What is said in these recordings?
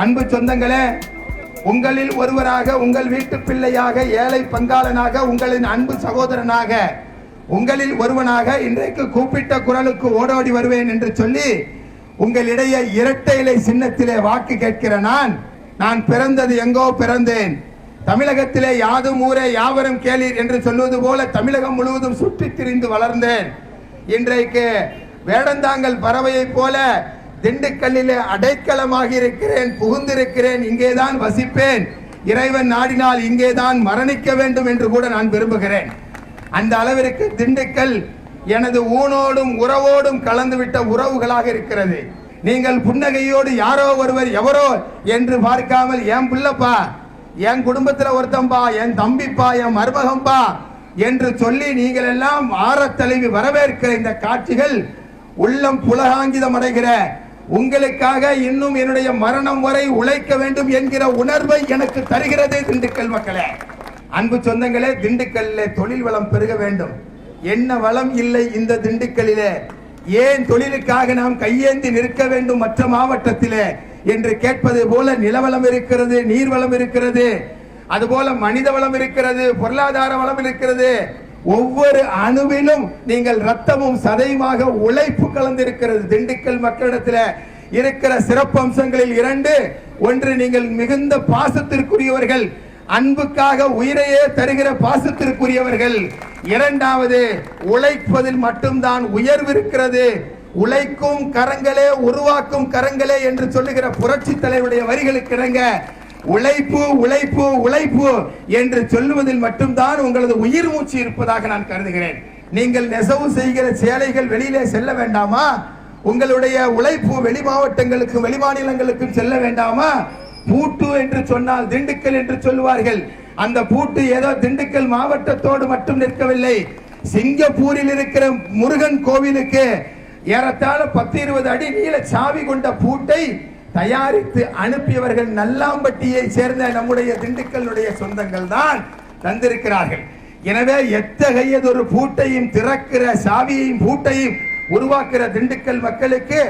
அன்பு சொந்தங்களே உங்களில் ஒருவராக உங்கள் வீட்டு பிள்ளையாக ஏழை பங்காளனாக உங்களின் அன்பு சகோதரனாக உங்களில் ஒருவனாக இன்றைக்கு கூப்பிட்ட குரலுக்கு ஓடோடி வருவேன் என்று சொல்லி உங்களிடையே இரட்டை இலை சின்னத்திலே வாக்கு கேட்கிற நான் நான் பிறந்தது எங்கோ பிறந்தேன். தமிழகத்திலே யாதும் ஊரே யாவரும் கேளீர் என்று சொல்வது போல தமிழகம் முழுவதும் சுற்றித் திரிந்து வளர்ந்தேன். இன்றைக்கு வேடந்தாங்கல் பறவையைப் போல திண்டுக்கல்லிலே அடைக்கலமாக இருக்கிறேன் புகுந்திருக்கிறேன் இங்கேதான் வசிப்பேன். இறைவன் நாடினால் இங்கேதான் மரணிக்க வேண்டும் என்று கூட நான் விரும்புகிறேன். அந்த அளவிற்கு திண்டுக்கல் எனது ஊனோடும் உறவோடும் கலந்துவிட்ட உறவுகளாக இருக்கிறது. நீங்கள் புன்னகையோடு யாரோ ஒருவர் எவரோ என்று பார்க்காமல் என் புள்ளப்பா என் குடும்பத்தில் ஒருத்தம்பா என் தம்பிப்பா என் மருமகம்பா என்று சொல்லி நீங்கள் எல்லாம் ஆரத்தழுவி வரவேற்கிற இந்த காட்சிகள் உள்ளம் புலகாங்கிதம் அடைகிற உங்களுக்காக இன்னும் என்னுடைய மரணம் வரை உழைக்க வேண்டும் என்கிற உணர்வை எனக்கு தருகிறது திண்டுக்கல் மக்களே. அன்பு சொந்தங்களே திண்டுக்கல்ல தொழில் வளம் பெருக வேண்டும். என்ன வளம் இல்லை இந்த திண்டுக்கல்லிலே ஏன் தொழிலுக்காக நாம் கையேந்தி நிற்க வேண்டும் மற்ற மாவட்டத்திலே? என்று கேட்பது போல நிலவளம் இருக்கிறது நீர்வளம் இருக்கிறது. அதுபோல மனித வளம் இருக்கிறது பொருளாதார வளம் இருக்கிறது. ஒவ்வொரு அணுவிலும் நீங்கள் ரத்தமும் சதையுமாக உழைப்பு கலந்திருக்கிறது. திண்டுக்கல் மக்களிடத்தில் இருக்கிற சிறப்பு அம்சங்களில் இரண்டு. ஒன்று நீங்கள் மிகுந்த பாசத்திற்குரியவர்கள். அன்புக்காக உயிரையே தருகிற பாசத்திற்குரியவர்கள். இரண்டாவது உழைப்பதில் மட்டும்தான் உயர்வு இருக்கிறது. உழைக்கும் கரங்களே உருவாக்கும் கரங்களே என்று சொல்லுகிற புரட்சி தலைவருடைய வரிகளுக்கு இணங்க உழைப்பு உழைப்பு உழைப்பு என்று சொல்லுவதில் மட்டும்தான் உங்களது உயிர் மூச்சு இருப்பதாக நான் கருதுகிறேன். நீங்கள் நெசவு செய்கிற சேலைகள் வெளியிலே செல்ல வேண்டாமா? உங்களுடைய உழைப்பு வெளி மாவட்டங்களுக்கும் வெளி மாநிலங்களுக்கும் செல்ல வேண்டாமா? பூட்டு என்று சொன்னால் திண்டுக்கல் என்று சொல்லுவார்கள். அந்த பூட்டு ஏதோ திண்டுக்கல் மாவட்டத்தோடு மட்டும் நிற்கவில்லை. சிங்கப்பூரில் இருக்கிற முருகன் கோவிலுக்கு ஏறத்தாழ பத்து இருபது அடி நீள சாவி கொண்ட பூட்டை தயாரித்து அனுப்பியவர்கள் நல்லாம்பட்டியை சேர்ந்த நம்முடைய திண்டுக்கல்லுடைய சொந்தங்கள் தான் தந்திருக்கிறார்கள். எனவே எத்தகையதொரு பூட்டையும் திறக்கிற சாவியையும் பூட்டையும் உருவாக்குற திண்டுக்கல் மக்களுக்கு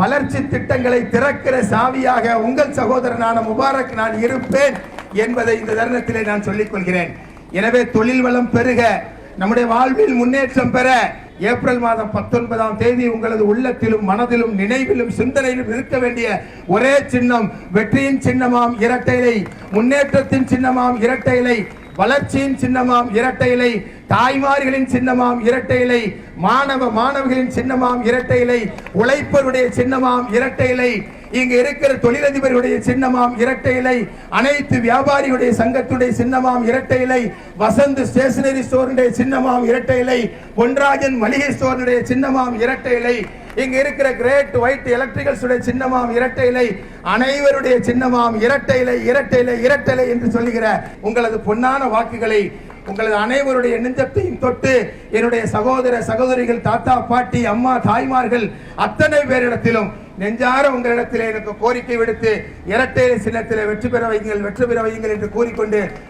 வளர்ச்சி திட்டங்களை திறக்கிற சாவியாக உங்கள் சகோதரனான முபாரக் நான் இருப்பேன் என்பதை இந்த தருணத்திலே நான் சொல்லிக் கொள்கிறேன். எனவே தொழில் வளம் பெருக நம்முடைய வாழ்வில் முன்னேற்றம் பெற ஏப்ரல் மாதம் பத்தொன்பதாம் தேதி உங்களது உள்ளத்திலும் மனதிலும் நினைவிலும் சிந்தனையிலும் இருக்க வேண்டிய ஒரே சின்னம் வெற்றியின் சின்னமாம் இரட்டை இலை முன்னேற்றத்தின் சின்னமாம் இரட்டை இலை வளர்ச்சியின் சின்னமாம் இரட்டை இலை தாய்மார்களின் சின்னமாம் இரட்டை இலை மாணவ மாணவிகளின் சின்னமாம் இரட்டை இலை உழைப்பருடைய சின்னமாம் இரட்டை இலை இங்க இருக்கிற தொழிலதிபருடைய சின்னமாம் இரட்டை இலை அனைத்து வியாபாரியுடைய சங்கத்துடைய சின்னமாம் இரட்டை இலை வசந்த் ஸ்டேஷனரி ஸ்டோருடைய சின்னமாம் இரட்டை இலை பொன்ராஜன் மளிகை ஸ்டோருடைய சின்னமாம் இரட்டை இலை இங்க இருக்கிற கிரேட் ஒயிட் எலக்ட்ரிகல்ஸுடைய சின்னமாம் இரட்டை இலை அனைவருடைய சின்னமாம் இரட்டை இலை இரட்டை இலை இரட்டை இலை என்று சொல்லுகிற உங்களது பொன்னான வாக்குகளை உங்களது அனைவருடைய நெஞ்சத்தையும் தொட்டு என்னுடைய சகோதர சகோதரிகள் தாத்தா பாட்டி அம்மா தாய்மார்கள் அத்தனை பேரிடத்திலும் நெஞ்சார உங்களிடத்திலே எனக்கு கோரிக்கை விடுத்து இரட்டை சின்னத்தில் வெற்றி பெற வையுங்கள் வெற்றி பெற வையுங்கள் என்று கூறிக்கொண்டு